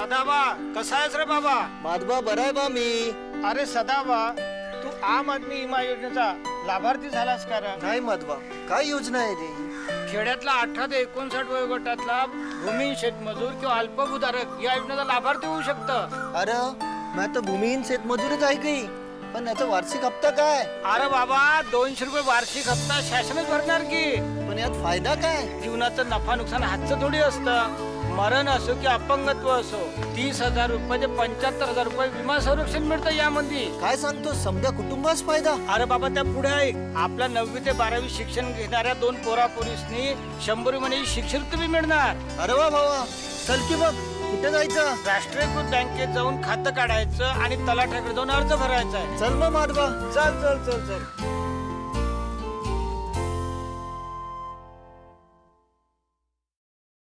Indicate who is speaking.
Speaker 1: सदाबा कसा आहेस रे बाबा?
Speaker 2: माधवा बरा आहे बा मी.
Speaker 1: अरे सदाबा तू आम आदमी विमा योजनेचा लाभार्थी झालास का रे?
Speaker 2: नाही माधवा काय योजना आहे रे?
Speaker 1: खेड्यातला अठरा ते एकोणसाठ वयोगटातला भूमिहीन शेतमजूर किंवा अल्पभूधारक या योजनेचा लाभार्थी होऊ शकतं.
Speaker 2: अरे मी आता भूमिहीन शेतमजूरच आहे काही पण याचा वार्षिक हप्ता काय?
Speaker 1: अरे बाबा दोनशे रुपये वार्षिक हप्ता शासनच भरणार की.
Speaker 2: पण यात फायदा काय?
Speaker 1: जीवनाचं नफा नुकसान हातचं थोडी असतं. मरण असो की अपंगत्व असो तीस हजार रुपये पंच्याहत्तर हजार रुपये विमा संरक्षण मिळतं यामध्ये.
Speaker 2: काय सांगतो? समजा कुटुंबास फायदा.
Speaker 1: अरे बाबा त्या पुढे आहे आपल्या नववी ते बारावी शिक्षण घेणाऱ्या दोन पोरा पोरीसनी शंभर महिने शिक्षण तुम्ही मिळणार.
Speaker 2: अरे वा भावा चल की बघ कुठे जायचं?
Speaker 1: राष्ट्रीयकृत बँकेत जाऊन खातं काढायचं आणि तलाठ्याकडे जाऊन अर्ज भरायचा आहे.
Speaker 2: चल मग माधवा
Speaker 1: चल चल चल चल.